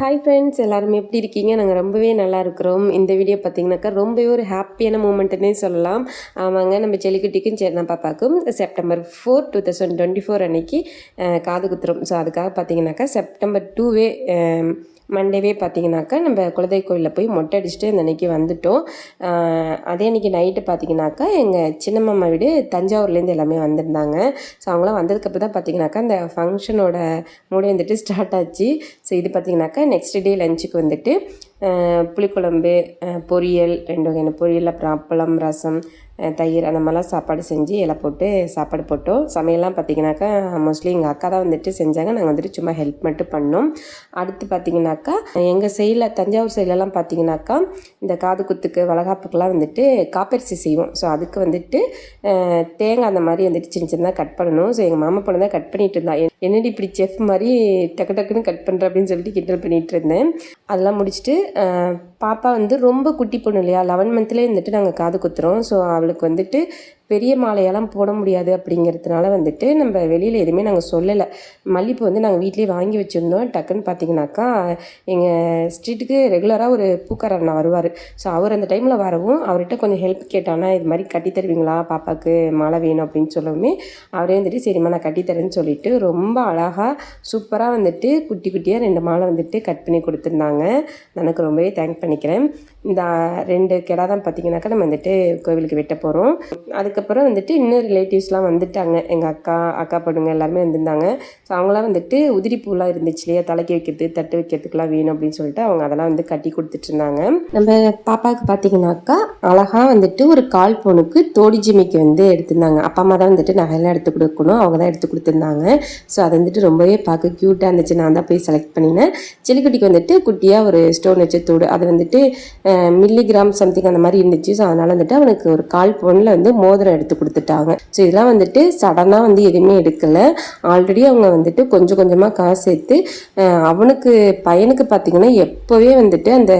Hi friends எல்லாரும் எப்படி இருக்கீங்க? நாங்கள் ரொம்பவே நல்லா இருக்கிறோம். இந்த வீடியோ பார்த்தீங்கன்னாக்கா ரொம்பவே ஒரு ஹாப்பியான மூமெண்ட்டுன்னே சொல்லலாம். ஆமாங்க நம்ம செலிக்குட்டிக்கும் சேரணா பாப்பாக்கும் September four two thousand twenty four அன்னைக்கு காது குத்துறோம். ஸோ அதுக்காக பார்த்தீங்கன்னாக்கா செப்டம்பர் டூவே மண்டேவே பார்த்திங்கனாக்கா நம்ம குலதெய் கோயிலில் போய் மொட்டை அடிச்சுட்டு அந்த அன்றைக்கி வந்துட்டோம். அதே அன்னைக்கு நைட்டு பார்த்தீங்கன்னாக்கா எங்கள் சின்னம்மா வீடு தஞ்சாவூர்லேருந்து எல்லாமே வந்திருந்தாங்க. ஸோ அவங்களாம் வந்ததுக்கப்புறம் தான் பார்த்தீங்கன்னாக்கா அந்த ஃபங்க்ஷனோட மூடி வந்துட்டு ஸ்டார்ட் ஆச்சு. ஸோ இது பார்த்தீங்கன்னாக்கா நெக்ஸ்ட் டே லஞ்சுக்கு வந்துட்டு புளிக்குழம்பு பொரியல் ரெண்டு வகையான பொரியல் அப்புறம் அப்பளம் ரசம் தயிர் அந்த மாதிரிலாம் சாப்பாடு செஞ்சு இலை போட்டு சாப்பாடு போட்டோம். சமையல்லாம் பார்த்தீங்கன்னாக்கா மோஸ்ட்லி எங்கள் அக்கா தான் வந்துட்டு செஞ்சாங்க. நாங்கள் வந்துட்டு சும்மா ஹெல்ப் மட்டும் பண்ணோம். அடுத்து பார்த்தீங்கன்னாக்கா எங்கள் சைடில் தஞ்சாவூர் சைட்லலாம் பார்த்திங்கனாக்கா இந்த காது குத்துக்கு வளகாப்புக்கெலாம் வந்துட்டு காப்பரிசி செய்வோம். ஸோ அதுக்கு வந்துட்டு தேங்காய் அந்த மாதிரி வந்துட்டு சின்ன சின்னதாக கட் பண்ணணும். ஸோ எங்கள் மாமா பொண்ணு தான் கட் பண்ணிட்டு இருந்தா. என்னடி இப்படி செஃப் மாதிரி டக்கு டக்குன்னு கட் பண்ணுற அப்படின்னு சொல்லிட்டு கிண்டல் பண்ணிகிட்டு இருந்தேன். அதெல்லாம் முடிச்சுட்டு பாப்பா வந்து ரொம்ப குட்டி பொண்ணு இல்லையா? லெவன் மந்த்லேயே வந்துட்டு நாங்கள் காது குத்துறோம். ஸோ அவளுக்கு வந்துட்டு பெரிய மாலையெல்லாம் போட முடியாது அப்படிங்கிறதுனால வந்துட்டு நம்ம வெளியில் எதுவுமே நாங்கள் சொல்லலை. மல்லிப்பூ வந்து நாங்கள் வீட்லேயே வாங்கி வச்சுருந்தோம். டக்குன்னு பார்த்தீங்கன்னாக்கா எங்கள் ஸ்ட்ரீட்டுக்கு ரெகுலராக ஒரு பூக்காரர் அண்ணா வருவார். ஸோ அவர் அந்த டைமில் வரவும் அவர்கிட்ட கொஞ்சம் ஹெல்ப் கேட்டானா இது மாதிரி கட்டி தருவீங்களா? பாப்பாவுக்கு மாலை வேணும் அப்படின்னு சொல்லவுமே அவரே வந்துட்டு சரிம்மா நான் கட்டி தரேன்னு சொல்லிட்டு ரொம்ப அழகாக சூப்பராக வந்துட்டு குட்டி குட்டியாக ரெண்டு மாலை வந்துட்டு கட் பண்ணி கொடுத்துருந்தாங்க. எனக்கு ரொம்பவே தேங்க் பண்ணிக்கிறேன். இந்த ரெண்டு கிடா தான் பார்த்தீங்கன்னாக்கா நம்ம வந்துட்டு கோவிலுக்கு வெட்ட போகிறோம் அதுக்கப்புறம் வந்துட்டு இன்னும் ரிலேட்டிவ்ஸ்லாம் வந்துட்டாங்க. எங்கள் அக்கா அக்கா பொண்ணுங்க எல்லாருமே வந்திருந்தாங்க. ஸோ அவங்களாம் வந்துட்டு உதிரி பூலாம் இருந்துச்சு இல்லையா? தலைக்கு வைக்கிறது தட்டு வைக்கிறதுக்குலாம் வேணும் அப்படின்னு சொல்லிட்டு அவங்க அதெல்லாம் வந்து கட்டி கொடுத்துட்டு இருந்தாங்க. நம்ம பாப்பாவுக்கு பார்த்தீங்கன்னாக்கா அழகாக வந்துட்டு ஒரு கால் பவுனுக்கு தோடி ஜிமிக்கு வந்து எடுத்திருந்தாங்க. அப்பா அம்மா தான் வந்துட்டு நகையெல்லாம் எடுத்து கொடுக்கணும். அவங்க தான் எடுத்து கொடுத்துருந்தாங்க. ஸோ அது வந்துட்டு ரொம்பவே பார்க்க க்யூட்டாக இருந்துச்சு. நான் தான் போய் செலக்ட் பண்ணினேன். செலிக்குட்டிக்கு வந்துட்டு குட்டியாக ஒரு ஸ்டோன் வச்ச தோடு அது வந்துட்டு மில்லிகிராம் சம்திங் அந்த மாதிரி இருந்துச்சு. ஸோ அதனால் வந்துட்டு அவனுக்கு ஒரு கால் பவுனில் வந்து மோதிரம் எடுத்து கொடுத்துட்டாங்க. ஸோ இதெல்லாம் வந்துட்டு சடனாக வந்து எதுவுமே எடுக்கலை. ஆல்ரெடி அவங்க வந்துட்டு கொஞ்சம் கொஞ்சமாக காசு சேர்த்து அவனுக்கு பையனுக்கு பார்த்தீங்கன்னா எப்போவே வந்துட்டு அந்த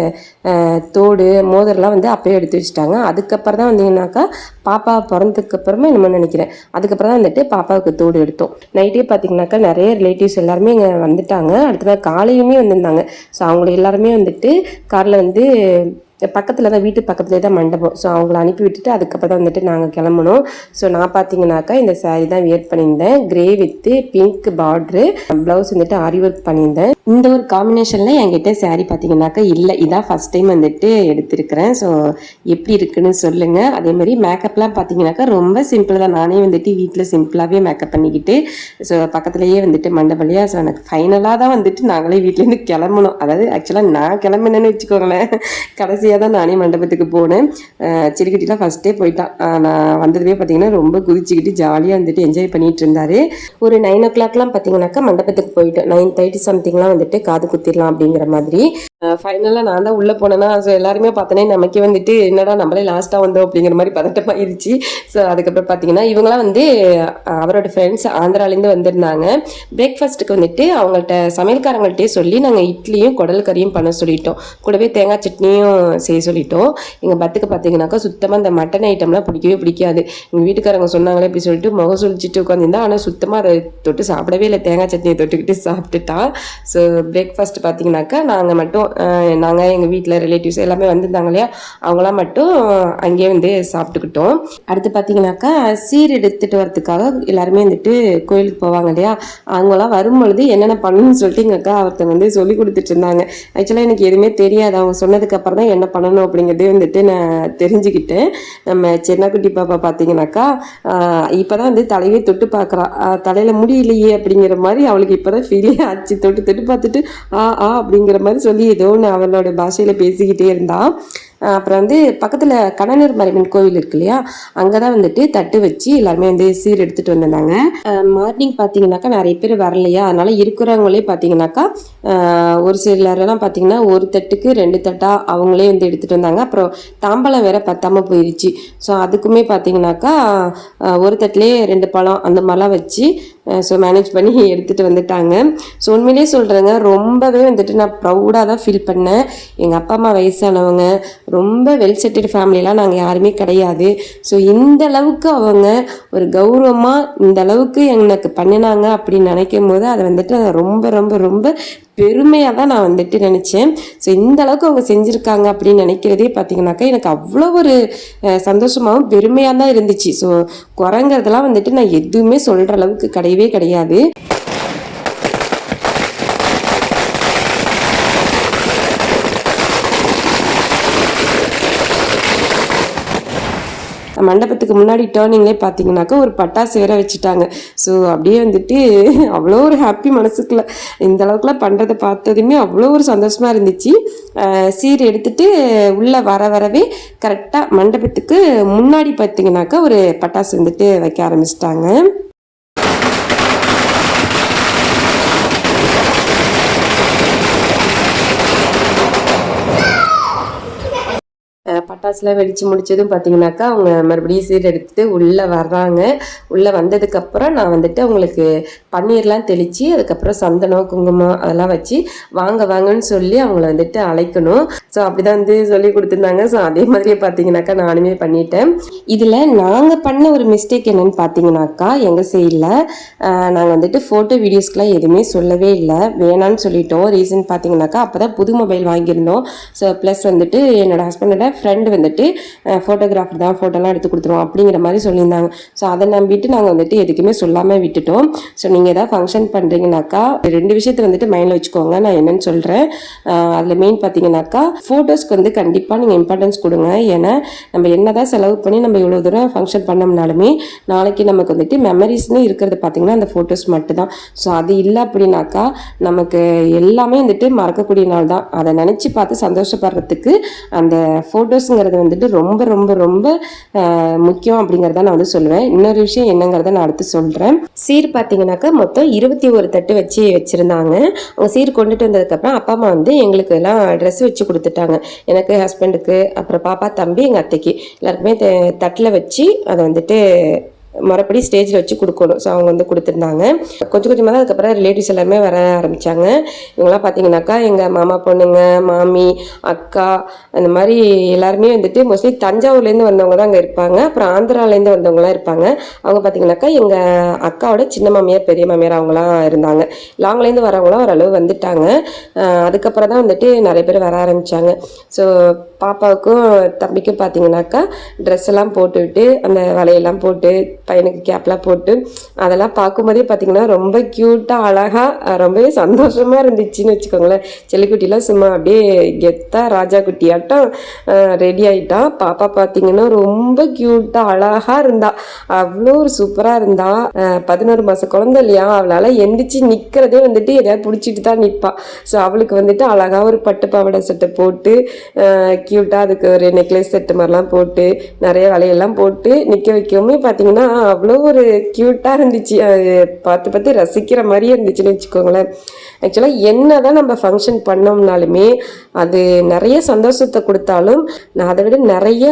தோடு மோதிரம்லாம் வந்து அப்போயே எடுத்து வச்சுட்டாங்க. அதுக்கப்புறம் தான் வந்தீங்கன்னாக்கா பாப்பா பிறந்ததுக்கு அப்புறமா என்னமோ நினைக்கிறேன். அதுக்கப்புறம் தான் வந்துட்டு பாப்பாவுக்கு தோடு எடுத்தோம். நைட்டே பார்த்தீங்கன்னாக்கா நிறைய ரிலேட்டிவ்ஸ் எல்லாருமே இங்கே வந்துட்டாங்க. அடுத்த நாள் காலையுமே வந்திருந்தாங்க. ஸோ அவங்க எல்லாருமே வந்துட்டு காரில் வந்து பக்கத்தில் தான் வீட்டு பக்கத்துலேயே தான் மண்டபம். ஸோ அவங்கள அனுப்பி விட்டுட்டு அதுக்கப்புறம் தான் வந்துட்டு நாங்கள் கிளம்பணும். ஸோ நான் பார்த்தீங்கன்னாக்கா இந்த saree தான் வியர் பண்ணியிருந்தேன். Grey with pink border blouse வந்துட்டு ஆரி ஒர்க் பண்ணியிருந்தேன். இந்த ஒரு காம்பினேஷனில் என்கிட்ட saree பார்த்தீங்கன்னாக்கா இல்லை. இதான் ஃபஸ்ட் டைம் வந்துட்டு எடுத்திருக்கிறேன். ஸோ எப்படி இருக்குன்னு சொல்லுங்கள் அதே மாதிரி மேக்கப்லாம் பார்த்தீங்கன்னாக்கா ரொம்ப சிம்பிள் தான். நானே வந்துட்டு வீட்டில் சிம்பிளாகவே மேக்கப் பண்ணிக்கிட்டு ஸோ பக்கத்துலேயே வந்துட்டு மண்டபலையா ஸோ எனக்கு ஃபைனலாக தான் வந்துட்டு நாங்களே வீட்டிலேருந்து கிளம்பணும். அதாவது ஆக்சுவலாக நான் கிளம்பினேன்னு வச்சுக்கோங்களேன். கடைசியாக தான் நானே மண்டபத்துக்கு போனேன். சிறுகிட்டிலாம் ஃபஸ்ட்டே போயிட்டான். நான் வந்ததுவே பார்த்தீங்கன்னா ரொம்ப குதிச்சுக்கிட்டு ஜாலியாக வந்துட்டு என்ஜாய் பண்ணிட்டு இருந்தாரு. ஒரு நைன் ஓ கிளாக்லாம் பார்த்தீங்கன்னாக்கா மண்டபத்துக்கு போயிட்டோம் நைன் தேர்ட்டி சம்திங்லாம் வந்துட்டு காது குத்திடலாம் அப்படிங்கிற மாதிரி. ஃபைனலாக நான் தான் உள்ளே போனேன்னா ஸோ எல்லாருமே பார்த்தோன்னே நமக்கே வந்துட்டு என்னடா நம்மளே லாஸ்ட்டாக வந்தோம் அப்படிங்கிற மாதிரி பதட்டமாயிருச்சு. ஸோ அதுக்கப்புறம் பார்த்தீங்கன்னா இவங்களாம் வந்து அவரோட ஃப்ரெண்ட்ஸ் ஆந்திராலேருந்து வந்திருந்தாங்க. பிரேக்ஃபாஸ்ட்டுக்கு வந்துட்டு அவங்கள்ட்ட சமையல்காரங்கள்ட்டே சொல்லி நாங்கள் இட்லியும் குடல் கறியும் பண்ண சொல்லிட்டோம். கூடவே தேங்காய் சட்னியும் செய்ய சொல்லிட்டோம். எங்கள் பத்துக்கு பார்த்தீங்கன்னாக்கா சுத்தமாக இந்த மட்டன் ஐட்டம்லாம் பிடிக்கவே பிடிக்காது. எங்கள் வீட்டுக்காரங்க சொன்னாங்களே இப்படி சொல்லிட்டு முகம் சுழிச்சிட்டு உட்காந்துருந்தா ஆனால் சுத்தமாக அதை தொட்டு சாப்பிடவே இல்லை. தேங்காய் சட்னியை தொட்டுக்கிட்டு சாப்பிட்டுட்டா. ஸோ பிரேக்ஃபாஸ்ட் பார்த்தீங்கன்னாக்கா நாங்கள் மட்டும் நாங்கள் எங்கள் வீட்டில் ரிலேட்டிவ்ஸ் எல்லாமே வந்திருந்தாங்க இல்லையா? அவங்களாம் மட்டும் அங்கேயே வந்து சாப்பிட்டுக்கிட்டோம். அடுத்து பார்த்தீங்கன்னாக்கா சீர் எடுத்துகிட்டு வரதுக்காக எல்லாருமே வந்துட்டு கோயிலுக்கு போவாங்க இல்லையா? அவங்களாம் வரும்பொழுது என்னென்ன பண்ணணும்னு சொல்லிட்டு எங்கள் அக்கா ஒருத்தவங்க வந்து சொல்லி கொடுத்துட்டு இருந்தாங்க. ஆக்சுவலாக எனக்கு எதுவுமே தெரியாது. அவங்க சொன்னதுக்கப்புறம் தான் என்ன பண்ணணும் அப்படிங்கிறதே வந்துட்டு நான் தெரிஞ்சுக்கிட்டேன். நம்ம சென்னக்குட்டி பாப்பா பார்த்தீங்கன்னாக்கா இப்போ தான் வந்து தலையே தொட்டு பார்க்குறா. தலையில் முடியலையே அப்படிங்கிற மாதிரி அவளுக்கு இப்போ தான் ஃபீலே ஆச்சு. தொட்டு தொட்டு பார்த்துட்டு ஆ ஆ அப்படிங்கிற மாதிரி சொல்லி ஏதோ ஒன்று அவளோட பாஷையில் பேசிக்கிட்டே இருந்தா. அப்புறம் வந்து பக்கத்தில் கணநீர் மரியம்மன் கோவில் இருக்கு இல்லையா? அங்கே தான் வந்துட்டு தட்டு வச்சு எல்லாருமே வந்து சீர் எடுத்துகிட்டு வந்திருந்தாங்க. மார்னிங் பார்த்தீங்கன்னாக்கா நிறைய பேர் வரலையா? அதனால இருக்கிறவங்களே பார்த்தீங்கன்னாக்கா ஒரு சிலரெல்லாம் பார்த்தீங்கன்னா ஒரு தட்டுக்கு ரெண்டு தட்டாக அவங்களே வந்து எடுத்துகிட்டு வந்தாங்க. அப்புறம் தாம்பழம் வேற பத்தாமல் போயிடுச்சு ஸோ அதுக்குமே பார்த்தீங்கன்னாக்கா ஒரு தட்டிலே ரெண்டு பழம் அந்த மாதிரிலாம் வச்சு ஸோ மேனேஜ் பண்ணி எடுத்துகிட்டு வந்துட்டாங்க. ஸோ உண்மையிலேயே சொல்கிறேங்க ரொம்பவே வந்துட்டு நான் ப்ரௌடாக தான் ஃபீல் பண்ணேன். எங்கள் அப்பா அம்மா வயசானவங்க ரொம்ப வெல் செட்டட் ஃபேமிலிலாம் நாங்கள் யாருமே கிடையாது. ஸோ இந்த அளவுக்கு அவங்க ஒரு கௌரவமாக இந்த அளவுக்கு எனக்கு பண்ணினாங்க அப்படின்னு நினைக்கும் போது அதை வந்துட்டு ரொம்ப ரொம்ப ரொம்ப பெருமையாக தான் நான் வந்துட்டு நினச்சேன். ஸோ இந்த அளவுக்கு அவங்க செஞ்சுருக்காங்க அப்படின்னு நினைக்கிறதே பார்த்தீங்கன்னாக்கா எனக்கு அவ்வளோ ஒரு சந்தோஷமாகவும் பெருமையாக தான் இருந்துச்சு. ஸோ குறைங்கிறதெல்லாம் வந்துட்டு நான் எதுவுமே சொல்கிற அளவுக்கு கிடையவே கிடையாது. மண்டபத்துக்கு முன்னாடி டேர்னிங்லே பார்த்தீங்கன்னாக்கா ஒரு பட்டாசு வேற வச்சுட்டாங்க. ஸோ அப்படியே வந்துட்டு அவ்வளோ ஒரு ஹாப்பி மனசுக்குள்ள இந்த அளவுக்குலாம் பண்ணுறதை பார்த்ததுமே அவ்வளோ ஒரு சந்தோஷமாக இருந்துச்சு. சீர் எடுத்துட்டு உள்ளே வர வரவே கரெக்டாக மண்டபத்துக்கு முன்னாடி பார்த்தீங்கன்னாக்கா ஒரு பட்டாசு வந்துட்டு வைக்க ஆரம்பிச்சிட்டாங்க. பட்டாசுலாம் வெடித்து முடிச்சதும் பார்த்தீங்கன்னாக்கா அவங்க மறுபடியும் சீர் எடுத்துட்டு உள்ளே வர்றாங்க. உள்ளே வந்ததுக்கப்புறம் நான் வந்துட்டு அவங்களுக்கு பன்னீர்லாம் தெளித்து அதுக்கப்புறம் சந்தனம் குங்குமம் அதெல்லாம் வச்சு வாங்க வாங்கன்னு சொல்லி அவங்கள வந்துட்டு அழைக்கணும். ஸோ அப்படி தான் வந்து சொல்லி கொடுத்துருந்தாங்க. ஸோ அதே மாதிரியே பார்த்தீங்கன்னாக்கா நானுமே பண்ணிட்டேன். இதில் நாங்கள் பண்ண ஒரு மிஸ்டேக் என்னன்னு பார்த்தீங்கன்னாக்கா எங்கள் சைடில் நாங்கள் வந்துட்டு ஃபோட்டோ வீடியோஸ்க்குலாம் எதுவுமே சொல்லவே இல்லை. வேணான்னு சொல்லிட்டோம். ரீசன் பார்த்தீங்கன்னாக்கா அப்போ தான் புது மொபைல் வாங்கியிருந்தோம். ஸோ ப்ளஸ் வந்துட்டு என்னோடய ஹஸ்பண்டோட ஃப்ரெண்டு வந்துட்டு ஃபோட்டோகிராஃபர் தான் ஃபோட்டோலாம் எடுத்து கொடுத்துருவோம் அப்படிங்கிற மாதிரி சொல்லியிருந்தாங்க. ஸோ அதை நம்பிட்டு நாங்கள் வந்துட்டு எதுக்குமே சொல்லாமல் விட்டுட்டோம். ஸோ நீங்கள் எதாவது ஃபங்க்ஷன் பண்ணுறீங்கனாக்கா ரெண்டு விஷயத்தை வந்துட்டு மைண்டில் வச்சுக்கோங்க. நான் என்னென்னு சொல்கிறேன் அதில் மெயின் பார்த்தீங்கன்னாக்கா ஃபோட்டோஸ்க்கு வந்து கண்டிப்பாக நீங்கள் இம்பார்ட்டன்ஸ் கொடுங்க. ஏன்னா நம்ம என்ன தான் செலவு பண்ணி நம்ம இவ்வளோ தூரம் ஃபங்க்ஷன் பண்ணோம்னாலுமே நாளைக்கு நமக்கு வந்துட்டு மெமரிஸ்னு இருக்கிறது பார்த்தீங்கன்னா அந்த ஃபோட்டோஸ் மட்டும்தான். ஸோ அது இல்லை அப்படின்னாக்கா நமக்கு எல்லாமே வந்துட்டு மறக்கக்கூடிய நாள் தான். அதை நினச்சி பார்த்து சந்தோஷப்படுறதுக்கு அந்த ஃபோட்டோ ஃபோட்டோஸுங்கிறது வந்துட்டு ரொம்ப ரொம்ப ரொம்ப முக்கியம் அப்படிங்கிறத நான் வந்து சொல்லுவேன். இன்னொரு விஷயம் என்னங்கிறத நான் அடுத்து சொல்கிறேன் சீர் பார்த்தீங்கன்னாக்கா மொத்தம் இருபத்தி ஒரு தட்டு வச்சு வச்சுருந்தாங்க. அவங்க சீர் கொண்டுட்டு வந்ததுக்கப்புறம் அப்பா அம்மா வந்து எங்களுக்கு எல்லாம் ட்ரெஸ் வச்சு கொடுத்துட்டாங்க. எனக்கு ஹஸ்பண்டுக்கு அப்புறம் பாப்பா தம்பி எங்கள் அத்தைக்கு. எல்லாருக்குமே தட்டில் வச்சு அதை வந்துட்டு மறுபடி ஸ்டேஜில் வச்சு கொடுக்கணும். ஸோ அவங்க வந்து கொடுத்துருந்தாங்க. கொஞ்சம் கொஞ்சமாக தான் அதுக்கப்புறம் ரிலேட்டிவ்ஸ் எல்லாருமே வர ஆரம்பித்தாங்க இவங்களாம் பார்த்தீங்கன்னாக்கா எங்கள் மாமா பொண்ணுங்க மாமி அக்கா அந்த மாதிரி எல்லாருமே வந்துட்டு மோஸ்ட்லி தஞ்சாவூர்லேருந்து வந்தவங்க தான் அங்கே இருப்பாங்க. அப்புறம் ஆந்திராலேருந்து வந்தவங்களாம் இருப்பாங்க. அவங்க பார்த்தீங்கன்னாக்கா எங்கள் அக்காவோட சின்ன மாமியார் பெரிய மாமியார் அவங்களாம் இருந்தாங்க. லாங்லேருந்து வரவங்களாம் ஓரளவு வந்துட்டாங்க. அதுக்கப்புறம் தான் வந்துட்டு நிறைய பேர் வர ஆரம்பித்தாங்க ஸோ பாப்பாவுக்கும் தம்பிக்கும் பார்த்தீங்கன்னாக்கா ட்ரெஸ் எல்லாம் போட்டுவிட்டு அந்த வலையெல்லாம் போட்டு பையனுக்கு கேப்லாம் போட்டு அதெல்லாம் பார்க்கும்போதே பார்த்தீங்கன்னா ரொம்ப க்யூட்டாக அழகாக ரொம்பவே சந்தோஷமாக இருந்துச்சுன்னு வச்சுக்கோங்களேன். செல்லிக்குட்டிலாம் சும்மா அப்படியே கெத்தாக ராஜா குட்டியாட்டம் ரெடி ஆகிட்டான் பாப்பா பார்த்தீங்கன்னா ரொம்ப க்யூட்டாக அழகாக இருந்தா. அவ்வளோ ஒரு சூப்பராக இருந்தா. பதினோரு மாதம் குழந்த இல்லையா? அவளால் எந்திரிச்சு நிற்கிறதே வந்துட்டு எதையாவது பிடிச்சிட்டு தான் நிற்பா ஸோ அவளுக்கு வந்துட்டு அழகாக ஒரு பட்டு பாவாடை சட்டை போட்டு க்யூட்டாக அதுக்கு ஒரு நெக்லஸ் செட்டு மாதிரிலாம் போட்டு நிறைய வலையெல்லாம் போட்டு நிற்க வைக்கவுமே பார்த்தீங்கன்னா அவ்வளோ ஒரு க்யூட்டாக இருந்துச்சு. அது பார்த்து பார்த்து ரசிக்கிற மாதிரியே இருந்துச்சுன்னு வச்சுக்கோங்களேன். ஆக்சுவலாக என்ன தான் நம்ம ஃபங்க்ஷன் பண்ணோம்னாலுமே அது நிறைய சந்தோஷத்தை கொடுத்தாலும் நான் அதை விட நிறைய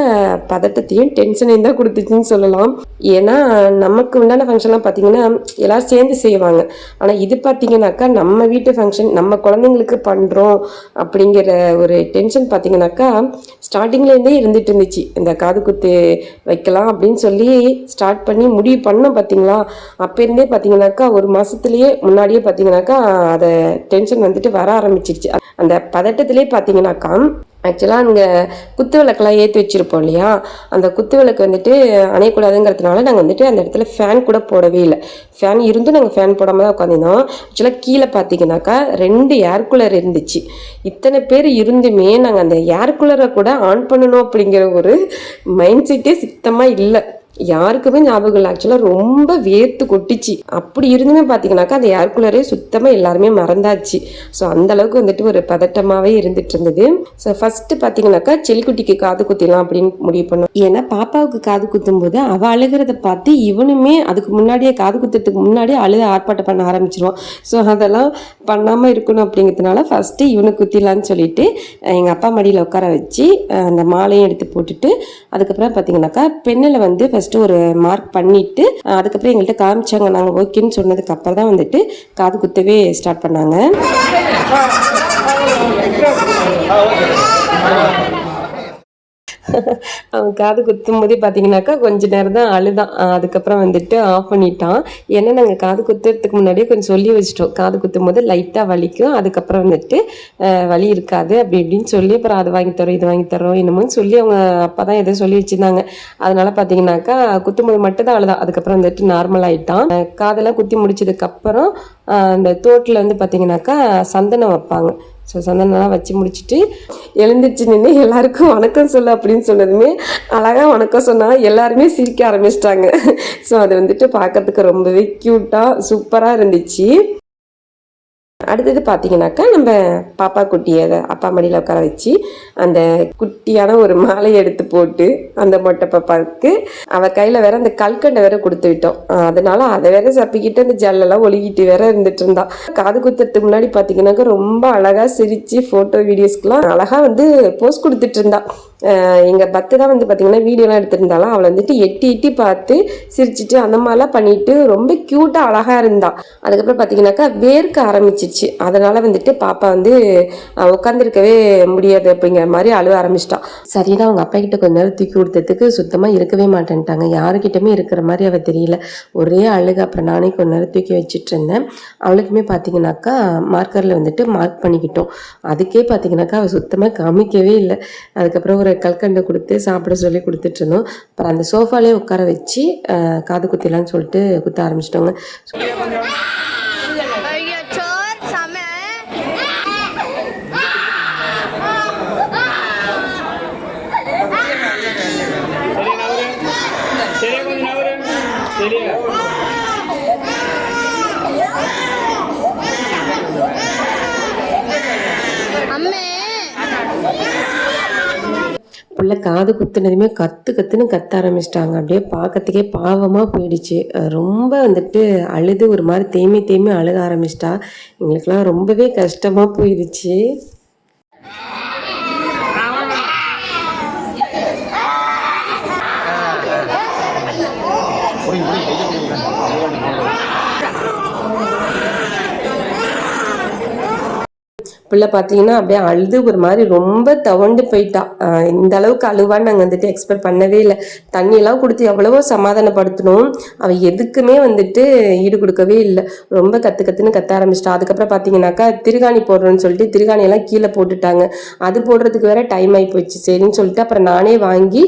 பதட்டத்தையும் டென்ஷனையும் தான் கொடுத்துச்சுன்னு சொல்லலாம். ஏன்னா நமக்கு உண்டான ஃபங்க்ஷன்லாம் பார்த்தீங்கன்னா எல்லோரும் சேர்ந்து செய்வாங்க. ஆனால் இது பார்த்தீங்கன்னாக்கா நம்ம வீட்டு ஃபங்க்ஷன் நம்ம குழந்தைங்களுக்கு பண்ணுறோம் அப்படிங்கிற ஒரு டென்ஷன் பார்த்தீங்கன்னாக்கா ஸ்டார்டிங்லேருந்தே இருந்துட்டு இருந்துச்சு. இந்த காது குத்து வைக்கலாம் அப்படின்னு சொல்லி ஸ்டார்ட் பண்ணி முடிவு பண்ணோம் பார்த்தீங்களா அப்போ இருந்தே பார்த்தீங்கன்னாக்கா ஒரு மாதத்துலேயே முன்னாடியே பார்த்தீங்கன்னாக்கா அதை டென்ஷன் வந்துட்டு வர ஆரம்பிச்சிருச்சு. அந்த பதட்டத்திலே பார்த்தீங்கன்னாக்கா ஆக்சுவலாக அங்கே குத்து விளக்கெல்லாம் ஏற்றி வச்சுருப்போம் இல்லையா? அந்த குத்து விளக்கு வந்துட்டு அணையக்கூடாதுங்கிறதுனால நாங்கள் வந்துட்டு அந்த இடத்துல ஃபேன் கூட போடவே இல்லை. ஃபேன் இருந்தும் நாங்கள் ஃபேன் போடாமல் தான் உட்காந்துருந்தோம் ஆக்சுவலாக கீழே பார்த்தீங்கன்னாக்கா ரெண்டு ஏர் கூலர் இருந்துச்சு. இத்தனை பேர் இருந்துமே நாங்கள் அந்த ஏர் கூலரை கூட ஆன் பண்ணணும் அப்படிங்கிற ஒரு மைண்ட் செட்டே சுத்தமாக இல்லை. யாருக்குமே ஞாபகம் இல்லை. ஆக்சுவலாக ரொம்ப வேர்த்து கொட்டிச்சு. அப்படி இருந்துமே பார்த்தீங்கன்னாக்கா அந்த ஏர் கூலரே சுத்தமாக எல்லாருமே மறந்தாச்சு. ஸோ அந்த அளவுக்கு வந்துட்டு ஒரு பதட்டமாகவே இருந்துட்டு இருந்தது. ஸோ ஃபர்ஸ்ட் பார்த்தீங்கன்னாக்கா செலிக்குட்டிக்கு காது குத்திடலாம் அப்படின்னு முடிவு பண்ணோம். ஏன்னா பாப்பாவுக்கு காது குத்தும் போது அவள் அழுகிறத பார்த்து இவனுமே அதுக்கு முன்னாடியே காது குத்துறதுக்கு முன்னாடியே அழுத ஆர்ப்பாட்டம் பண்ண ஆரம்பிச்சிருவான். ஸோ அதெல்லாம் பண்ணாமல் இருக்கணும் அப்படிங்கிறதுனால ஃபஸ்ட்டு இவனுக்கு குத்திடலான்னு சொல்லிட்டு எங்கள் அப்பா மடியில் உட்கார வச்சு அந்த மாலையும் எடுத்து போட்டுட்டு அதுக்கப்புறம் பார்த்தீங்கன்னாக்கா பெண்ணில் வந்து ஃபஸ்ட் ஃபஸ்ட்டு ஒரு மார்க் பண்ணிட்டு அதுக்கப்புறம் எங்கள்கிட்ட காமிச்சாங்க நாங்கள் ஓகேன்னு சொன்னதுக்கு அப்புறம் தான் வந்துட்டு காது குத்தவே ஸ்டார்ட் பண்ணாங்க அவன் காது குத்தும் போதே பார்த்தீங்கன்னாக்கா கொஞ்ச நேரம் தான் அழுதான் அதுக்கப்புறம் வந்துட்டு ஆஃப் பண்ணிட்டான். ஏன்னா நாங்கள் காது குத்துறதுக்கு முன்னாடியே கொஞ்சம் சொல்லி வச்சிட்டோம். காது குத்தும் போது லைட்டாக வலிக்கும். அதுக்கப்புறம் வந்துட்டு வலி இருக்காது அப்படி இப்படின்னு சொல்லி அப்புறம் அது வாங்கி தரோம் இது வாங்கி தரோம் என்னமோன்னு சொல்லி அவங்க அப்பா தான் எதோ சொல்லி வச்சுருந்தாங்க. அதனால பார்த்தீங்கன்னாக்கா குத்தும்போது மட்டும் தான் அழுதான். அதுக்கப்புறம் வந்துட்டு நார்மல் ஆயிட்டான். காதெல்லாம் குத்தி முடிச்சதுக்கப்புறம் அந்த தோட்டில் வந்து பார்த்தீங்கன்னாக்கா சந்தனம் வைப்பாங்க. ஸோ சந்தனம்லாம் வச்சு முடிச்சுட்டு எழுந்திரிச்சு நின்று எல்லாருக்கும் வணக்கம் சொல்லு அப்படின்னு சொன்னதுமே அழகாக வணக்கம் சொன்னால் எல்லாருமே சிரிக்க ஆரம்பிச்சிட்டாங்க. ஸோ அது வந்துட்டு பார்க்கறதுக்கு ரொம்பவே க்யூட்டாக சூப்பராக இருந்துச்சு. அடுத்தது பார்த்தீங்கன்னாக்கா நம்ம பாப்பா குட்டியை அதை அப்பா மடியில் உட்கார வச்சு அந்த குட்டியான ஒரு மாலையை எடுத்து போட்டு அந்த மொட்டை பாப்பாவுக்கு அவள் கையில் வேற அந்த கல்கண்டை வேற கொடுத்து விட்டோம். அதனால அதை வேற சப்பிக்கிட்டு அந்த ஜல்லெல்லாம் ஒழுகிட்டு வேற இருந்துட்டு இருந்தா. காது குத்துறதுக்கு முன்னாடி பார்த்தீங்கன்னாக்கா ரொம்ப அழகாக சிரித்து ஃபோட்டோ வீடியோஸ்க்கெலாம் அழகாக வந்து போஸ்ட் கொடுத்துட்டு இருந்தா. எங்கள் எங்க பத்து தான் வந்து பார்த்திங்கன்னா வீடியோலாம் எடுத்திருந்தாலும் அவளை வந்துட்டு எட்டி எட்டி பார்த்து சிரிச்சிட்டு அந்த மாதிரிலாம் பண்ணிட்டு ரொம்ப க்யூட்டாக அழகாக இருந்தா. அதுக்கப்புறம் பார்த்தீங்கன்னாக்கா வேர்க்க ஆரம்பிச்சிச்சு அதனால வந்துட்டு பாப்பா வந்து உட்காந்துருக்கவே முடியாது அப்படிங்கிற மாதிரி அழுவ ஆரம்பிச்சிட்டான் சரினா அவங்க அப்பா கிட்ட கொஞ்ச நேரம் தூக்கி கொடுத்ததுக்கு சுத்தமாக இருக்கவே மாட்டேன்ட்டாங்க. யாருக்கிட்டமே இருக்கிற மாதிரி அவ தெரியல. ஒரே அழுக அப்புறம் நானே கொஞ்ச நேரம் தூக்கி வச்சுட்டு இருந்தேன். அவளுக்குமே பார்த்தீங்கன்னாக்கா மார்க்கரில் வந்துட்டு மார்க் பண்ணிக்கிட்டோம். அதுக்கே பார்த்தீங்கன்னாக்கா அவள் சுத்தமாக காமிக்கவே இல்லை. அதுக்கப்புறம் ஒரு கல்கண்டை கொடுத்து சாப்பிட சொல்லி கொடுத்துட்டு இருந்தோம் அப்புறம் அந்த சோஃபாலே உட்கார வச்சு காது குத்திலான்னு சொல்லிட்டு குத்த ஆரம்பிச்சிட்டோங்க. புள்ள காது குத்துனதுமே கத்து கத்துன்னு கத்த ஆரம்பிச்சிட்டாங்க. அப்படியே பார்க்கறதுக்கே பாவமாக போயிடுச்சு. ரொம்ப வந்துட்டு அழுது ஒரு மாதிரி தேமி தேமி அழுக ஆரம்பிச்சிட்டா. எங்களுக்கெல்லாம் ரொம்பவே கஷ்டமாக போயிடுச்சு. பிள்ளை பார்த்தீங்கன்னா அப்படியே அழுது ஒரு மாதிரி ரொம்ப தவண்டு போயிட்டா. இந்த அளவுக்கு அழுவான்னு நாங்கள் வந்துட்டு எக்ஸ்பெக்ட் பண்ணவே இல்லை. தண்ணியெல்லாம் கொடுத்து எவ்வளவோ சமாதானப்படுத்தணும். அவள் எதுக்குமே வந்துட்டு ஈடு கொடுக்கவே இல்லை. ரொம்ப கற்று கத்துன்னு கத்த ஆரம்பிச்சிட்டா. அதுக்கப்புறம் பார்த்தீங்கன்னாக்கா திருகாணி போடுறோன்னு சொல்லிட்டு திருகாணியெல்லாம் கீழே போட்டுட்டாங்க. அது போடுறதுக்கு வேற டைம் ஆகி போச்சு. சரின்னு சொல்லிட்டு அப்புறம் நானே வாங்கி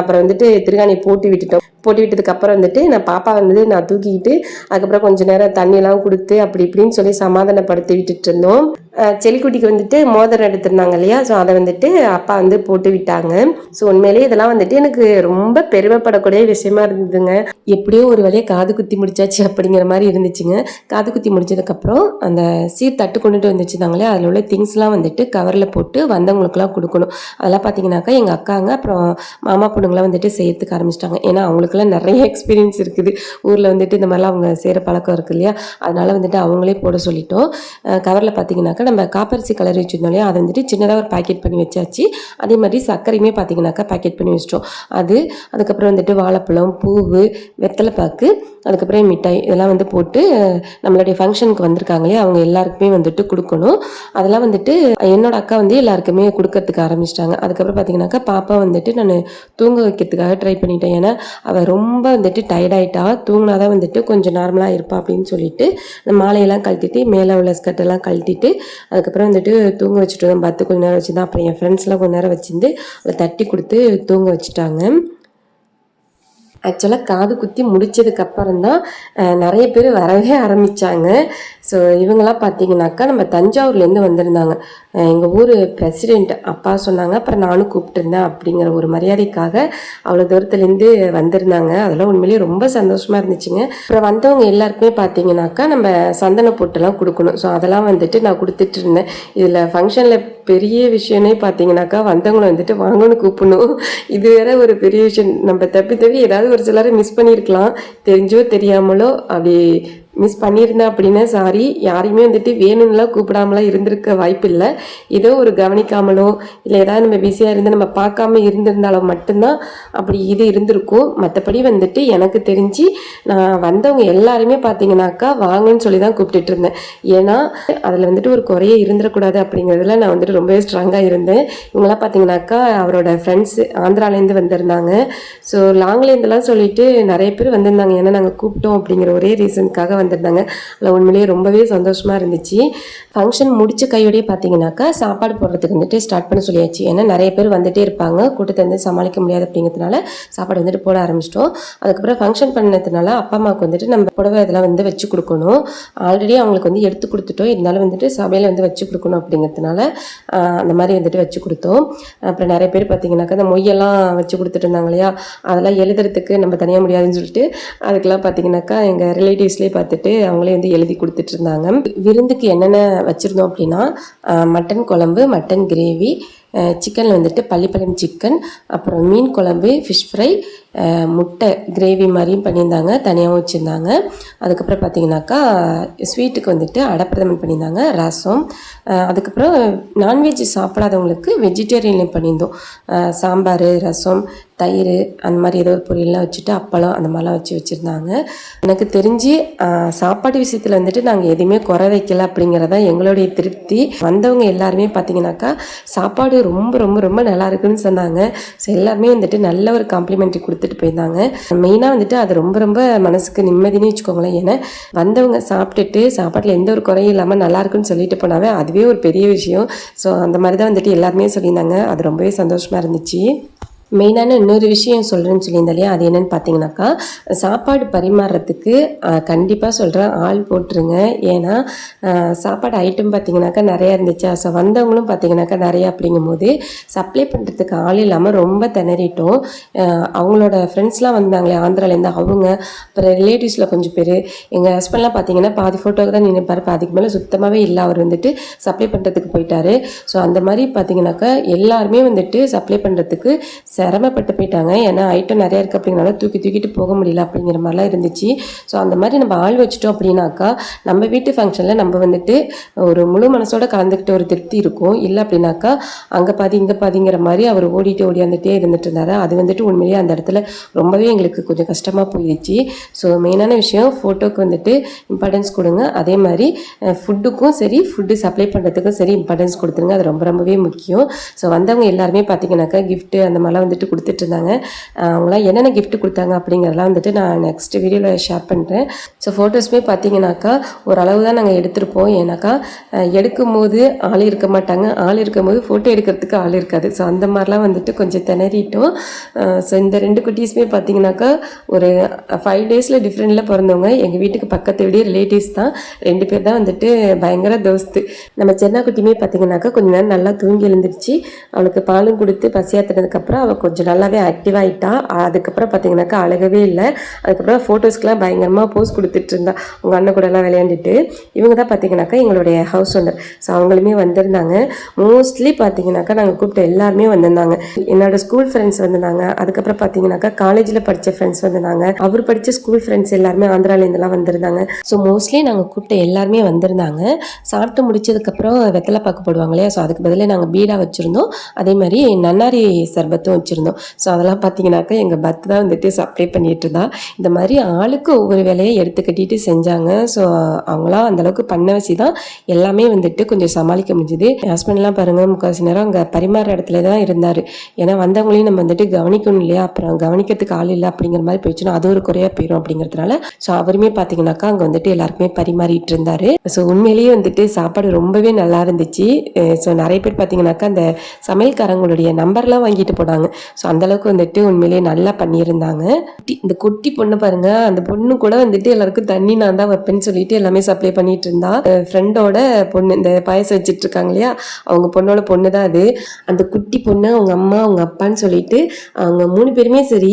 அப்புறம் வந்துட்டு திருகாணியை போட்டு விட்டுட்டோம். போட்டு விட்டதுக்கு அப்புறம் வந்துட்டு நான் பாப்பா வந்து நான் தூக்கிக்கிட்டு அதுக்கப்புறம் கொஞ்ச நேரம் தண்ணியெல்லாம் கொடுத்து அப்படி இப்படின்னு சொல்லி சமாதானப்படுத்தி விட்டுட்டு இருந்தோம். அஹ் செலிக்குட்டிக்கு வந்துட்டு மோதிரம் எடுத்திருந்தாங்க இல்லையா? ஸோ அதை வந்துட்டு அப்பா வந்து போட்டு விட்டாங்க. ஸோ உண்மையிலேயே இதெல்லாம் வந்துட்டு எனக்கு ரொம்ப பெருமைப்படக்கூடிய விஷயமா இருந்ததுங்க. எப்படியோ ஒரு வழியாக காது குத்தி முடிச்சாச்சு அப்படிங்கிற மாதிரி இருந்துச்சுங்க. காது குத்தி முடிச்சதுக்கப்புறம் அந்த சீர் தட்டு கொண்டுட்டு வந்துச்சுதாங்களே அதில் உள்ள திங்ஸ்லாம் வந்துட்டு கவரில் போட்டு வந்தவங்களுக்குலாம் கொடுக்கணும். அதெல்லாம் பார்த்தீங்கன்னாக்கா எங்கள் அக்காங்க அப்புறம் மாமா பொண்ணுங்களாம் வந்துட்டு செய்யறதுக்கு ஆரம்பிச்சிட்டாங்க. ஏன்னா அவங்களுக்குலாம் நிறைய எக்ஸ்பீரியன்ஸ் இருக்குது. ஊரில் வந்துட்டு இந்த மாதிரிலாம் அவங்க செய்கிற பழக்கம் இருக்கு இல்லையா? அதனால வந்துட்டு அவங்களே போட சொல்லிட்டோம். கவரில் பார்த்தீங்கன்னாக்கா நம்ம சாப்பரிசி கலர் வச்சுருந்தோம் அதை வந்துட்டு சின்னதாக ஒரு பேக்கெட் பண்ணி வச்சாச்சு. அதே மாதிரி சர்க்கரையுமே பார்த்தீங்கன்னாக்கா பாக்கெட் பண்ணி வச்சிட்டோம். அது அதுக்கப்புறம் வந்துட்டு வாழைப்பழம் பூவு வெத்தலைப்பாக்கு அதுக்கப்புறம் மிட்டாய் இதெல்லாம் வந்து போட்டு நம்மளுடைய ஃபங்க்ஷனுக்கு வந்திருக்காங்களே அவங்க எல்லாருக்குமே வந்துட்டு கொடுக்கணும். அதெல்லாம் வந்துட்டு என்னோட அக்கா வந்து எல்லாருக்குமே கொடுக்கறதுக்கு ஆரம்பிச்சிட்டாங்க. அதுக்கப்புறம் பார்த்தீங்கன்னாக்கா பாப்பா வந்துட்டு நான் தூங்க வைக்கிறதுக்காக ட்ரை பண்ணிட்டேன். ஏன்னா அவள் ரொம்ப வந்துட்டு டயர்டாயிட்டா தூங்கினா தான் வந்துட்டு கொஞ்சம் நார்மலாக இருப்பா அப்படின்னு சொல்லிட்டு அந்த மாலையெல்லாம் கழட்டிட்டு மேலே உள்ள ஸ்கர்ட்டெல்லாம் கழட்டிட்டு அதுக்கப்புறம் வந்துட்டு தூங்க வச்சுட்டு தான் பத்து கொஞ்ச நேரம் வச்சுருந்தேன் அப்புறம் என் ஃப்ரெண்ட்ஸ்லாம் கொஞ்ச நேரம் வச்சுருந்து அதை தட்டி கொடுத்து தூங்க வச்சுட்டாங்க. ஆக்சுவலாக காது குத்தி முடித்ததுக்கப்புறம் தான் நிறைய பேர் வரவே ஆரம்பித்தாங்க ஸோ இவங்களாம் பார்த்தீங்கன்னாக்கா நம்ம தஞ்சாவூர்லேருந்து வந்திருந்தாங்க. எங்கள் ஊர் பிரசிடெண்ட் அப்பா சொன்னாங்க அப்புறம் நானும் கூப்பிட்டுருந்தேன் அப்படிங்கிற ஒரு மரியாதைக்காக அவ்வளோ தூரத்துலேருந்து வந்திருந்தாங்க. அதெல்லாம் உண்மையிலேயே ரொம்ப சந்தோஷமாக இருந்துச்சுங்க. அப்புறம் வந்தவங்க எல்லாருக்குமே பார்த்தீங்கன்னாக்கா நம்ம சந்தன பொட்டுலாம் கொடுக்கணும். ஸோ அதெல்லாம் வந்துட்டு நான் கொடுத்துட்டு இருந்தேன். இதில் ஃபங்க்ஷனில் பெரிய விஷயமே பார்த்தீங்கன்னாக்கா வந்தவங்களை வந்துட்டு வாங்கணும்னு கூப்பிடணும். இது வேற ஒரு பெரிய விஷயம். நம்ம தப்பி தப்பி ஏதாவது ஒரு சிலரை மிஸ் பண்ணியிருக்கலாம் தெரிஞ்சோ தெரியாமலோ அப்படி மிஸ் பண்ணியிருந்தேன் அப்படின்னா சாரி யாரையுமே வந்துட்டு வேணும்னுலாம் கூப்பிடாமலாம் இருந்திருக்க வாய்ப்பு இல்லை ஏதோ ஒரு கவனிக்காமலோ இல்லை ஏதாவது நம்ம பிஸியாக இருந்து நம்ம பார்க்காம இருந்திருந்தாலும் மட்டும்தான் அப்படி இது இருந்திருக்கும். மற்றபடி வந்துட்டு எனக்கு தெரிஞ்சு நான் வந்தவங்க எல்லாருமே பார்த்தீங்கன்னாக்கா வாங்கன்னு சொல்லி தான் கூப்பிட்டுட்டு இருந்தேன். ஏன்னா அதில் வந்துட்டு ஒரு குறையே இருந்துடக்கூடாது அப்படிங்கிறதுல நான் வந்துட்டு ரொம்பவே ஸ்ட்ராங்காக இருந்தேன். இவங்களாம் பார்த்தீங்கன்னாக்கா அவரோட ஃப்ரெண்ட்ஸு ஆந்திராலேருந்து வந்திருந்தாங்க. ஸோ லாங்லேருந்துலாம் சொல்லிட்டு நிறைய பேர் வந்திருந்தாங்க. ஏன்னா நாங்கள் கூப்பிட்டோம் அப்படிங்கிற ஒரே ரீசனுக்காக வந்திருந்தாங்க அதில் உண்மையிலேயே ரொம்பவே சந்தோஷமாக இருந்துச்சு. ஃபங்க்ஷன் முடிச்ச கையோடய பார்த்தீங்கன்னாக்கா சாப்பாடு போடுறதுக்கு வந்துட்டு ஸ்டார்ட் பண்ண சொல்லியாச்சு. ஏன்னா நிறைய பேர் வந்துட்டே இருப்பாங்க. கூட்டத்தை வந்து சமாளிக்க முடியாது அப்படிங்கிறதுனால சாப்பாடு வந்துட்டு போட ஆரம்பிச்சிட்டோம். அதுக்கப்புறம் ஃபங்க்ஷன் பண்ணதுனால அப்பா அம்மாவுக்கு வந்துட்டு நம்ம புடவை இதெல்லாம் வந்து வச்சு கொடுக்கணும். ஆல்ரெடி அவங்களுக்கு வந்து எடுத்து கொடுத்துட்டோம். இருந்தாலும் வந்துட்டு சபையில் வந்து வச்சு கொடுக்கணும் அப்படிங்கிறதுனால அந்த மாதிரி வந்துட்டு வச்சு கொடுத்தோம். அப்புறம் நிறைய பேர் பார்த்தீங்கன்னாக்கா இந்த மொய்யெல்லாம் வச்சு கொடுத்துட்டு இருந்தாங்க இல்லையா? அதெல்லாம் எழுதுறதுக்கு நம்ம தனியாக முடியாதுன்னு சொல்லிட்டு அதுக்கெல்லாம் பார்த்தீங்கன்னாக்கா எங்கள் ரிலேட்டிவ்ஸ்லேயே பார்த்துட்டு அவங்களே வந்து எழுதி கொடுத்துட்டு இருந்தாங்க. விருந்துக்கு என்னென்ன வச்சுருந்தோம் அப்படின்னா மட்டன் குழம்பு மட்டன் கிரேவி சிக்கனில் வந்துட்டு பள்ளிப்பாளையம் சிக்கன் அப்புறம் மீன் குழம்பு ஃபிஷ் ஃப்ரை முட்டை கிரேவி மாதிரியும் பண்ணியிருந்தாங்க தனியாகவும் வச்சுருந்தாங்க. அதுக்கப்புறம் பார்த்தீங்கன்னாக்கா ஸ்வீட்டுக்கு வந்துட்டு அடப்பிரதமன் பண்ணியிருந்தாங்க ரசம். அதுக்கப்புறம் நான்வெஜ் சாப்பிடாதவங்களுக்கு வெஜிடேரியன்லேயும் பண்ணியிருந்தோம். சாம்பார் ரசம் தயிர் அந்த மாதிரி ஏதோ ஒரு பொரியல்லாம் வச்சுட்டு அப்பளம் அந்த மாதிரிலாம் வச்சு வச்சுருந்தாங்க. எனக்கு தெரிஞ்சு சாப்பாட்டு சாப்பாடு விஷயத்தில் வந்துட்டு நாங்கள் எதுவுமே குறை வைக்கல அப்படிங்கிறதான் எங்களுடைய திருப்தி. வந்தவங்க எல்லாருமே பார்த்தீங்கன்னாக்கா சாப்பாடு ரொம்ப ரொம்ப ரொம்ப நல்லா இருக்குன்னு சொன்னாங்க. ஸோ எல்லாருமே வந்துட்டு நல்ல ஒரு காம்ப்ளிமெண்ட்ரி கொடுத்துட்டு போயிருந்தாங்க. மெயினாக வந்துட்டு அது ரொம்ப ரொம்ப மனசுக்கு நிம்மதினு வச்சுக்கோங்களேன். ஏன்னா வந்தவங்க சாப்பிட்டுட்டு சாப்பாட்டில் எந்த ஒரு குறையும் இல்லாமல் நல்லா இருக்குன்னு சொல்லிட்டு போனாவே அதுவே ஒரு பெரிய விஷயம். ஸோ அந்த மாதிரி தான் வந்துட்டு எல்லாருமே சொல்லியிருந்தாங்க. அது ரொம்பவே சந்தோஷமாக இருந்துச்சு. மெயினான இன்னொரு விஷயம் சொல்கிறேன்னு சொல்லியிருந்தேன் இல்லையா அது என்னன்னு பார்த்தீங்கன்னாக்கா சாப்பாடு பரிமாறுறதுக்கு கண்டிப்பாக சொல்கிறேன் ஆள் போட்டுருங்க. ஏன்னா சாப்பாடு ஐட்டம் பார்த்தீங்கன்னாக்கா நிறையா இருந்துச்சு? ஸோ வந்தவங்களும் பார்த்தீங்கன்னாக்கா நிறையா அப்படிங்கும்போது சப்ளை பண்ணுறதுக்கு ஆள் இல்லாமல் ரொம்ப திணறிட்டோம். அவங்களோட ஃப்ரெண்ட்ஸ்லாம் வந்தாங்களே ஆந்திராலேருந்து அவங்க அப்புறம் ரிலேட்டிவ்ஸில் கொஞ்சம் பேர். எங்கள் ஹஸ்பண்ட்லாம் பார்த்தீங்கன்னா பாதி ஃபோட்டோக்கு தான் நினைப்பார் பாதிக்கு மேலே சுத்தமாகவே இல்லை. அவர் வந்துட்டு சப்ளை பண்ணுறதுக்கு போயிட்டாரு. ஸோ அந்த மாதிரி பார்த்தீங்கன்னாக்கா எல்லாருமே வந்துட்டு சப்ளை பண்ணுறதுக்கு சிரமப்பட்டு போயிட்டாங்க. ஏன்னா ஐட்டம் நிறையா இருக்குது அப்படிங்கிறனால தூக்கி தூக்கிட்டு போக முடியல அப்படிங்கிற மாதிரிலாம் இருந்துச்சு. ஸோ அந்த மாதிரி நம்ம ஆள் வச்சுட்டோம் அப்படின்னாக்கா நம்ம வீட்டு ஃபங்க்ஷனில் நம்ம வந்துட்டு ஒரு முழு மனசோட கலந்துக்கிட்ட ஒரு திருப்தி இருக்கும். இல்லை அப்படின்னாக்கா அங்கே பாதி இங்கே பாதிங்கிற மாதிரி அவர் ஓடிட்டு ஓடியாந்துட்டே இருந்துட்டு இருந்தார். அது வந்துட்டு உண்மையிலேயே அந்த இடத்துல ரொம்பவே எங்களுக்கு கொஞ்சம் கஷ்டமாக போயிடுச்சு ஸோ மெயினான விஷயம் ஃபோட்டோக்கு வந்துட்டு இம்பார்ட்டன்ஸ் கொடுங்க. அதே மாதிரி ஃபுட்டுக்கும் சரி ஃபுட்டு சப்ளை பண்ணுறதுக்கும் சரி இம்பார்ட்டன்ஸ் கொடுத்துருங்க. அது ரொம்ப ரொம்பவே முக்கியம். ஸோ வந்தவங்க எல்லாருமே பார்த்தீங்கன்னாக்கா கிஃப்ட்டு அந்த மாதிரிலாம் வந்துட்டு கொடுத்துட்ருந்தாங்க. அவங்களாம் என்னென்ன கிஃப்ட் கொடுத்தாங்க அப்படிங்கிறதெல்லாம் வந்துட்டு நான் நெக்ஸ்ட் வீடியோவில் ஷேர் பண்ணுறேன் ஸோ ஃபோட்டோஸுமே பார்த்தீங்கன்னாக்கா ஓரளவு தான் நாங்கள் எடுத்திருப்போம். ஏன்னாக்கா எடுக்கும்போது ஆள் இருக்க மாட்டாங்க. ஆள் இருக்கும்போது ஃபோட்டோ எடுக்கிறதுக்கு ஆள் இருக்காது. ஸோ அந்த மாதிரிலாம் வந்துட்டு கொஞ்சம் திணறிட்டோம். ஸோ இந்த ரெண்டு குட்டீஸுமே பார்த்தீங்கன்னாக்கா ஒரு ஃபைவ் டேஸில் டிஃப்ரெண்டில் பிறந்தவங்க. எங்கள் வீட்டுக்கு பக்கத்து வீடியோ ரிலேட்டிவ்ஸ் தான். ரெண்டு பேர் தான் வந்துட்டு பயங்கர தோஸ்து. நம்ம சென்னா குட்டியுமே பார்த்தீங்கன்னாக்கா கொஞ்ச நேரம் நல்லா தூங்கி எழுந்துருச்சு அவளுக்கு பாலும் கொடுத்து பசியாத்துனதுக்கப்புறம் அவள் கொஞ்சம் நல்லாவே ஆக்டிவ் ஆகிட்டா அதுக்கப்புறம் பார்த்தீங்கன்னாக்கா அழகவே இல்லை. அதுக்கப்புறம் ஃபோட்டோஸ்க்கெலாம் பயங்கரமாக போஸ் கொடுத்துட்டு இருந்தா. உங்கள் அண்ணன் கூடலாம் விளையாண்டுட்டு. இவங்க தான் பார்த்தீங்கன்னாக்கா எங்களுடைய ஹவுஸ் ஓனர் ஸோ அவங்களுமே வந்திருந்தாங்க. மோஸ்ட்லி பார்த்தீங்கன்னாக்கா நாங்கள் கூப்பிட்ட எல்லாருமே வந்திருந்தாங்க. என்னோட ஸ்கூல் ஃப்ரெண்ட்ஸ் வந்திருந்தாங்க. அதுக்கப்புறம் பார்த்தீங்கன்னாக்கா காலேஜில் படித்த ஃப்ரெண்ட்ஸ் வந்திருந்தாங்க. அவர் படித்த ஸ்கூல் ஃப்ரெண்ட்ஸ் எல்லாருமே ஆந்திராலேருந்துலாம் வந்திருந்தாங்க. ஸோ மோஸ்ட்லி நாங்கள் கூப்பிட்ட எல்லாருமே வந்திருந்தாங்க. சாப்பிட்டு முடிச்சதுக்கப்புறம் வெத்தலை பார்க்க போடுவாங்க இல்லையா? ஸோ அதுக்கு பதிலாக நாங்கள் பீடா வச்சுருந்தோம். அதே மாதிரி நன்னாரி சர்பத்தும் வச்சுருந்தோம். ஸோ அதெல்லாம் பார்த்தீங்கன்னாக்கா எங்கள் பத்து தான் வந்துட்டு சப்ளை பண்ணிட்டு இருந்தா இந்த மாதிரி ஆளுக்கு ஒவ்வொரு வேலையை எடுத்துக்கிட்டிட்டு செஞ்சாங்க. ஸோ அவங்களாம் அந்தளவுக்கு பண்ண வச்சு தான் எல்லாமே வந்துட்டு கொஞ்சம் சமாளிக்க முடிஞ்சுது. ஹஸ்பண்ட்லாம் பாருங்க முக்கால்வாசி நேரம் அங்கே பரிமாற இடத்துல தான் இருந்தார். ஏன்னா வந்தவங்களையும் நம்ம வந்துட்டு கவனிக்கணும் இல்லையா? அப்புறம் கவனிக்கிறதுக்கு ஆள் இல்லை அப்படிங்கிற மாதிரி போயிடுச்சுன்னா அது ஒரு குறையாக போயிடும் அப்படிங்கிறதுனால ஸோ அவருமே பார்த்தீங்கன்னாக்கா அங்கே வந்துட்டு எல்லாருக்குமே பரிமாறிட்டு இருந்தார். ஸோ உண்மையிலேயே வந்துட்டு சாப்பாடு ரொம்பவே நல்லா இருந்துச்சு. ஸோ நிறைய பேர் பார்த்தீங்கன்னாக்கா அந்த சமையல்காரங்களுடைய நம்பர்லாம் வாங்கிட்டு போனாங்க. ஸோ அந்த அளவுக்கு வந்துட்டு உண்மையிலேயே நல்லா பண்ணியிருந்தாங்க. குட்டி- இந்த குட்டி பொண்ணு பாருங்க அந்த பொண்ணு கூட வந்துட்டு எல்லாருக்கும் தண்ணி நான் தான் வைப்பேன்னு சொல்லிட்டு எல்லாமே சப்ளை பண்ணிட்டு இருந்தா ஃப்ரெண்டோட பொண்ணு இந்த பாயசம் வச்சுட்டு இருக்காங்க இல்லையா அவங்க பொண்ணோட பொண்ணு தான் அது. அந்த குட்டி பொண்ணு அவங்க அம்மா அவங்க அப்பான்னு சொல்லிட்டு அவங்க மூணு பேருமே சரி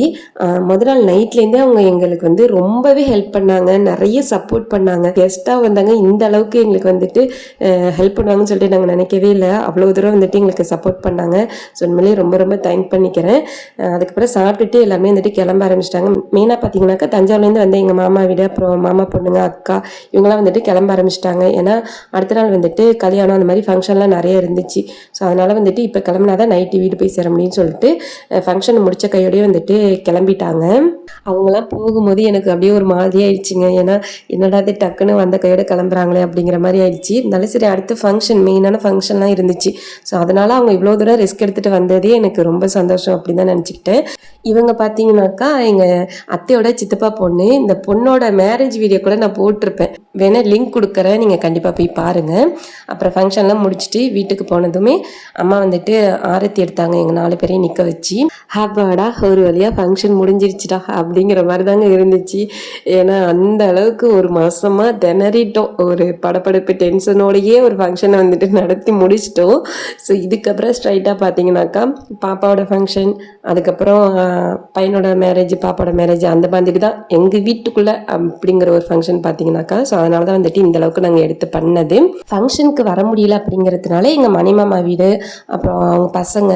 முத நாள் நைட்லேருந்தே அவங்க எங்களுக்கு வந்து ரொம்பவே ஹெல்ப் பண்ணாங்க நிறைய சப்போர்ட் பண்ணாங்க. கெஸ்ட்டாக வந்தாங்க இந்த அளவுக்கு எங்களுக்கு வந்துட்டு ஹெல்ப் பண்ணுவாங்கன்னு சொல்லிட்டு நாங்கள் நினைக்கவே இல்லை. அவ்வளோ தூரம் வந்துட்டு எங்களுக்கு சப்போர்ட் பண்ணாங்க. ஸோ உண்மையிலேயே ரொம்ப ரொம்ப தேங்க் பண்ணி நினைக்கிறேன். அதுக்கப்புறம் சாப்பிட்டுட்டு எல்லாமே வந்துட்டு கிளம்ப ஆரம்பிச்சிட்டாங்க. மெயினாக பார்த்தீங்கன்னாக்கா தஞ்சாவூர்லேருந்து வந்து எங்கள் மாமா வீடு அப்புறம் மாமா பொண்ணுங்க அக்கா இவங்கெல்லாம் வந்துட்டு கிளம்ப ஆரம்பிச்சிட்டாங்க. ஏன்னா அடுத்த நாள் வந்துட்டு கல்யாணம் அந்த மாதிரி ஃபங்க்ஷன்லாம் நிறைய இருந்துச்சு. ஸோ அதனால் வந்துட்டு இப்போ கிளம்புனா தான் நைட்டு வீடு போய் சேர முடியும்னு சொல்லிட்டு ஃபங்க்ஷன் முடித்த கையோடய வந்துட்டு கிளம்பிட்டாங்க. அவங்களாம் போகும்போது எனக்கு அப்படியே ஒரு மாதிரி ஆயிடுச்சுங்க. ஏன்னா என்னடா இது டக்குன்னு வந்த கையோட கிளம்புறாங்களே அப்படிங்கிற மாதிரி ஆயிடுச்சு. இருந்தாலும் சரி அடுத்த ஃபங்க்ஷன் மெயினான ஃபங்க்ஷன்லாம் இருந்துச்சு. ஸோ அதனால் அவங்க இவ்வளோ தூரம் ரிஸ்க் எடுத்துகிட்டு வந்ததே எனக்கு ரொம்ப சந்தோஷம் அப்படின்னு தான் நினச்சிக்கிட்டேன். இவங்க பார்த்தீங்கன்னாக்கா எங்கள் அத்தையோட சித்தப்பா பொண்ணு இந்த பொண்ணோட மேரேஜ் வீடியோ கூட நான் போட்டிருப்பேன். வேணால் லிங்க் கொடுக்குறேன் நீங்கள் கண்டிப்பாக போய் பாருங்கள் அப்புறம் ஃபங்க்ஷன்லாம் முடிச்சுட்டு வீட்டுக்கு போனதுமே அம்மா வந்துட்டு ஆரத்தி எடுத்தாங்க எங்கள் நாலு பேரையும் நிற்க வச்சு. ஹாப்பாடா ஒரு வழியாக ஃபங்க்ஷன் முடிஞ்சிருச்சுடா அப்படிங்கிற மாதிரி தாங்க இருந்துச்சு. ஏன்னா அந்த அளவுக்கு ஒரு மாதமாக திணறிட்டோம். ஒரு படப்படப்பு டென்ஷனோடையே ஒரு ஃபங்க்ஷனை வந்துட்டு நடத்தி முடிச்சிட்டோம். ஸோ இதுக்கப்புறம் ஸ்ட்ரைட்டாக பார்த்தீங்கன்னாக்கா பாப்பாவோட ஃபங்க்ஷன் ஃபங்க்ஷன் அதுக்கப்புறம் பையனோட மேரேஜ் பாப்பாவோட மேரேஜ் அந்த மாதிரி தான் எங்கள் வீட்டுக்குள்ளே அப்படிங்கிற ஒரு ஃபங்க்ஷன் பார்த்தீங்கன்னாக்கா ஸோ அதனால தான் வந்துட்டு இந்த அளவுக்கு நாங்கள் எடுத்து பண்ணது. ஃபங்க்ஷனுக்கு வர முடியல அப்படிங்கிறதுனால எங்கள் மணிமாமா வீடு அப்புறம் அவங்க பசங்க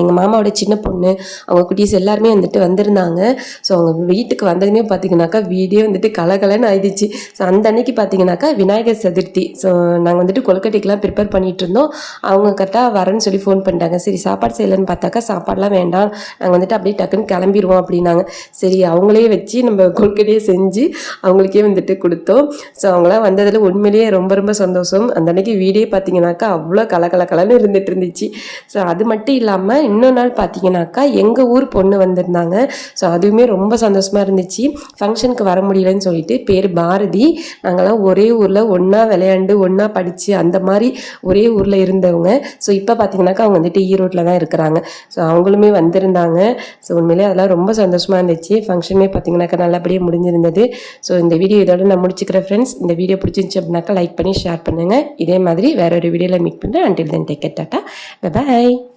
எங்கள் மாமாவோட சின்ன பொண்ணு அவங்க குட்டீஸ் எல்லாருமே வந்துட்டு வந்திருந்தாங்க. ஸோ அவங்க வீட்டுக்கு வந்ததுமே பார்த்தீங்கன்னாக்கா வீடே வந்துட்டு கலகலன்னு ஆயிடுச்சு. ஸோ அந்த அன்னைக்கு பார்த்தீங்கன்னாக்கா விநாயகர் சதுர்த்தி. ஸோ நாங்கள் வந்துட்டு கொழுக்கட்டைக்கெலாம் ப்ரிப்பேர் பண்ணிட்டு இருந்தோம். அவங்க கரெக்டாக வரேன்னு சொல்லி ஃபோன் பண்ணிட்டாங்க. சரி சாப்பாடு செய்யலைன்னு பார்த்தாக்கா சாப்பாடுலாம் வேண்டாம். நாங்கள் வந்துட்டு அப்படியே டக்குன்னு கிளம்பிடுவோம் அப்படின்னாங்க. சரி அவங்களே வச்சு நம்ம கொழுக்கட்டையே செஞ்சு அவங்களுக்கே வந்துட்டு கொடுத்தோம். ஸோ அவங்களாம் வந்ததில் உண்மையிலேயே ரொம்ப ரொம்ப சந்தோஷம். அந்த அன்னைக்கு வீடே பார்த்தீங்கன்னாக்கா அவ்வளோ கலகலகலன்னு இருந்துட்டு இருந்துச்சு. ஸோ அது மட்டும் இல்லாமல் இன்னொரு நாள் பார்த்தீங்கன்னாக்கா எங்கள் ஊர் பொண்ணு வந்திருந்தாங்க. ஸோ அதுவுமே ரொம்ப சந்தோஷமாக இருந்துச்சு. ஃபங்க்ஷனுக்கு வர முடியலன்னு சொல்லிட்டு பேர் பாரதி. நாங்களாம் ஒரே ஊரில் ஒன்றா விளையாண்டு ஒன்றா படித்து அந்த மாதிரி ஒரே ஊரில் இருந்தவங்க. ஸோ இப்போ பார்த்தீங்கன்னாக்கா அவங்க வந்துட்டு ஈரோட்டில் தான் இருக்கிறாங்க. ஸோ அவங்களும் வந்திருந்தாங்க. ஸோ உண்மையிலே அதெல்லாம் ரொம்ப சந்தோஷமாக இருந்துச்சு. ஃபங்க்ஷனுமே பார்த்தீங்கன்னாக்கா நல்லபடியாக முடிஞ்சிருந்தது. ஸோ இந்த வீடியோ இதோட நான் முடிச்சுக்கிறேன் ஃப்ரெண்ட்ஸ் இந்த வீடியோ பிடிச்சிருந்துச்சு அப்படின்னாக்கா லைக் பண்ணி ஷேர் பண்ணுங்கள் இதே மாதிரி வேற ஒரு வீடியோவில் மீட் பண்ணுறேன் until then take tata bye